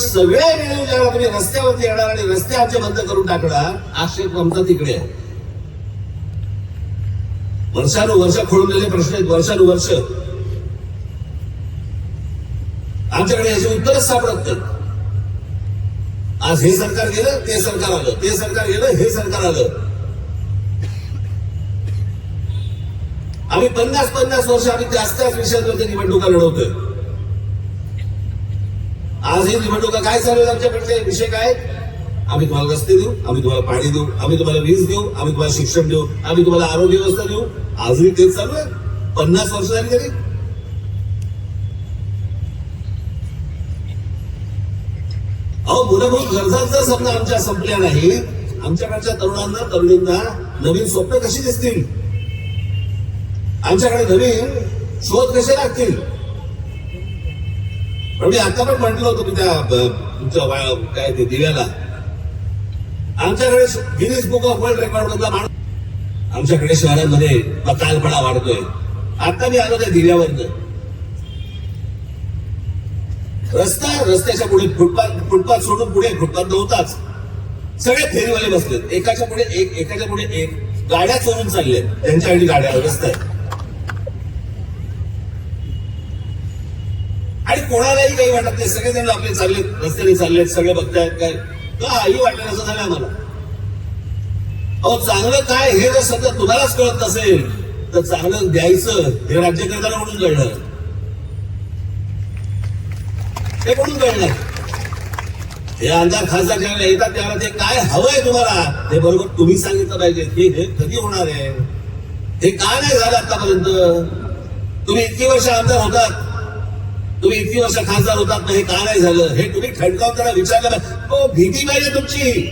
सगळे मिळून जेव्हा तुम्ही रस्त्यावरती येणार आणि रस्ते आमचे बंद करून टाकणार आक्षेप आमचा तिकडे आहे. वर्षानुवर्ष खोळलेले प्रश्न आहेत वर्षानुवर्ष. आमच्याकडे याचे उत्तरच सापडत नाही आज हे सरकार गेलं ते सरकार आलं ते सरकार गेलं हे सरकार आलं. आम्ही पन्नास पन्नास वर्ष आम्ही त्याच त्याच विषयांवरती निवडणुका लढवतोय. आज ही निवडणुका काय चालू आहेत आमच्याकडचे? विषय काय? आम्ही तुम्हाला रस्ते देऊ आम्ही तुम्हाला पाणी देऊ आम्ही तुम्हाला वीज देऊ आम्ही तुम्हाला शिक्षण देऊ आम्ही तुम्हाला आरोग्य व्यवस्था देऊ. आजही तेच चालू आहे. पन्नास वर्ष झाली तरी. अहो मूलभूत गरजांचा समजा आमच्या संपल्या नाही आमच्याकडच्या तरुणांना तरुणींना नवीन स्वप्न कशी दिसतील? आमच्याकडे नवीन शोध कसे लागतील? मी आता पण म्हटलं होतं मी त्या तुमच्या काय ते दिव्याला. आमच्याकडे Guinness book of world record मधला माणूस आमच्याकडे शहरांमध्ये बकालपणा वाढतोय. आता मी आलो त्या दिव्यावरनं. रस्ता रस्त्याच्या पुढे फुटपाथ फुटपाथ सोडून पुढे फुटपाथ नव्हताच. सगळे फेरीवाले बसलेत. एकाच्या पुढे एक एकाच्या पुढे एक. गाड्या चोरून चालल्या त्यांच्याकडे गाड्या रस्त्यात आणि कोणालाही काही वाटत नाही. सगळेजण आपले चालले रस्त्याने चाललेत सगळे बघतायत काय. काही वाटलं असं झालं आम्हाला? अहो चांगलं काय हे जर सध्या तुम्हालाच कळत नसेल तर चांगलं द्यायचं हे राज्यकर्त्याला म्हणून कळणार ते म्हणून कळणार हे आमदार खासदार ज्यावेळेला येतात त्यावेळेला ते काय हवंय तुम्हाला ते बरोबर तुम्ही सांगितलं पाहिजे. हे हे कधी होणार आहे? हे का नाही झालं आतापर्यंत? तुम्ही इतकी वर्ष आमदार होतात. तुम्ही इतकी वर्ष खासदार होतात ना हे का नाही झालं? हे तुम्ही खडकावून त्याला विचार करा हो भीती पाहिजे तुमची.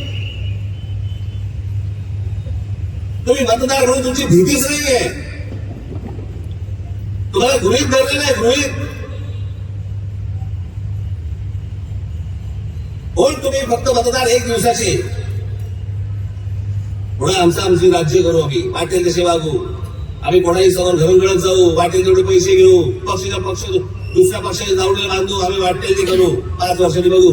तुम्ही मतदार म्हणून तुमची भीतीच नाहीये. तुम्हाला गृहित धरलं नाही गृहित. कोण तुम्ही फक्त मतदार एक दिवसाचे. पुढे आमचं आमची राज्य करू आम्ही. पाटील कसे वागू. आम्ही कोणाही समोर घरून घेऊन जाऊ वाटेल तेवढे पैसे घेऊ पक्षाच्या पक्ष दुसऱ्या पक्षाचे जावडीला बांधू आम्ही वाटेल ते करू. पाच वर्षांनी बघू.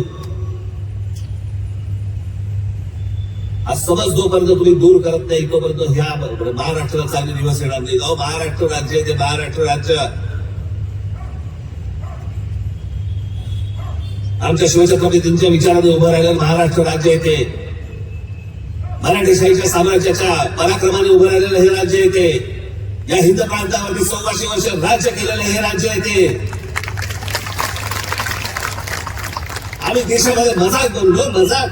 आज समज जोपर्यंत तुम्ही दूर करत नाही तोपर्यंत ह्या बरोबर महाराष्ट्राला चांगले दिवस येणार नाही. अहो महाराष्ट्र राज्य आहे ते महाराष्ट्र राज्य. आमच्या शिवछत्रपतींच्या विचाराने उभं राहिलं महाराष्ट्र राज्य येते. मराठीशाहीच्या साम्राज्याच्या पराक्रमाने उभं राहिलेलं हे राज्य येते. या हिंद प्रांतावरती सव्वाशे वर्ष राज्य केलेलं हे राज्य आहे ते. आम्ही देशामध्ये मज़ाक बनलो, मज़ाक.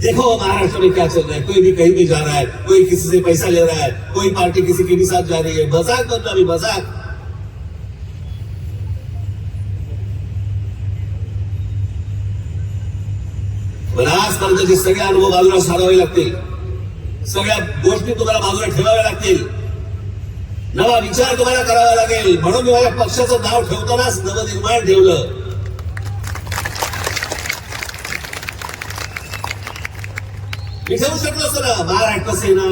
देखो महाराष्ट्र में क्या चल रहा है? कोई भी कहीं भी जा रहा है, कोई किसी से पैसा ले रहा है, कोई पार्टी किसी के भी साथ जा रही है। मज़ाक बनलो अभी मज़ाक. पण आजपर्यंतचे सगळे अनुभव बाजूला सारावे लागतील सगळ्या गोष्टी तुम्हाला बाजूला ठेवाव्या लागतील. नवा विचार तुम्हाला करावा लागेल. म्हणून मी माझ्या पक्षाचं नाव ठेवतानाच नवनिर्माण ठेवलं. मी ठेवू शकलो असतो ना महाराष्ट्र सेना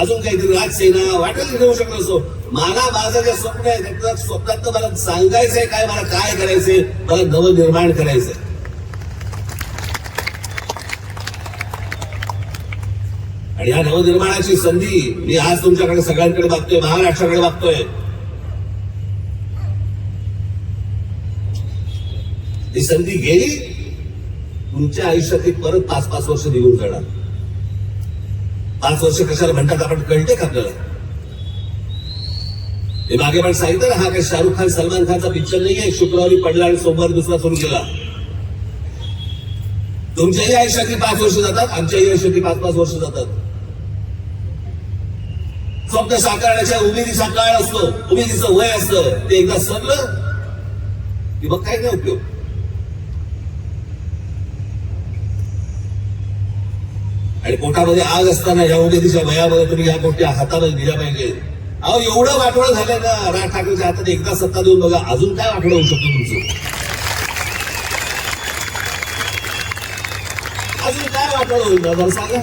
अजून काहीतरी राजसेना वाटेल ठेवू शकलो असतो. मला माझं जे स्वप्न आहे त्या स्वप्नात मला सांगायचंय काय मला काय करायचंय मला नवनिर्माण करायचंय. आणि या नवनिर्माणाची संधी मी आज तुमच्याकडे सगळ्यांकडे बघतोय महाराष्ट्राकडे बघतोय ती संधी गेली तुमच्या आयुष्यातील परत पाच पाच वर्ष निघून जाणार. पाच वर्ष कशाला म्हणतात आपण कळते का आपल्याला? मागे पण सांगितलं हा काही शाहरुख खान सलमान खानचा पिक्चर नाहीये. शुक्रवारी पडला आणि सोमवारी दुसरा सुरू केला. तुमच्याही आयुष्यातील पाच वर्ष जातात आमच्याही आयुष्यातील पाच पाच वर्ष जातात. स्वप्न साकारण्याच्या उमेदीचा काळ असतो उमेदीचं वय असतं ते एकदा सरलं की मग काय नाही उपयोग? आणि पोटामध्ये आग असताना या उमेदीच्या वयामध्ये तुम्ही या गोष्टी हातामध्ये दिल्या पाहिजे. अहो एवढं वाटोळं झालं ना राज ठाकरेच्या हातात एकदा सत्ता देऊन बघा अजून काय वाटोळं होऊ शकतो तुमचं? अजून काय होईल ना सांगा.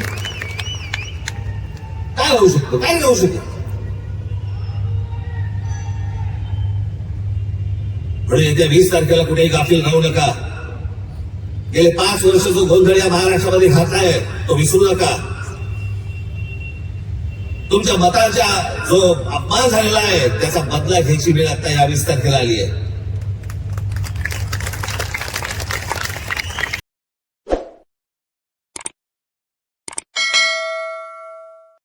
काय होऊ शकतं? काय नाही होऊ शकत? म्हणून येत्या वीस तारखेला कुठेही गाफील राहू नका. गेले पाच वर्ष जो गोंधळ या महाराष्ट्रामध्ये घातलाय तो विसरू नका. तुमच्या मताचा जो अपमान झालेला आहे त्याचा बदला घ्यायची वेळ आता या वीस तारखेला आली आहे.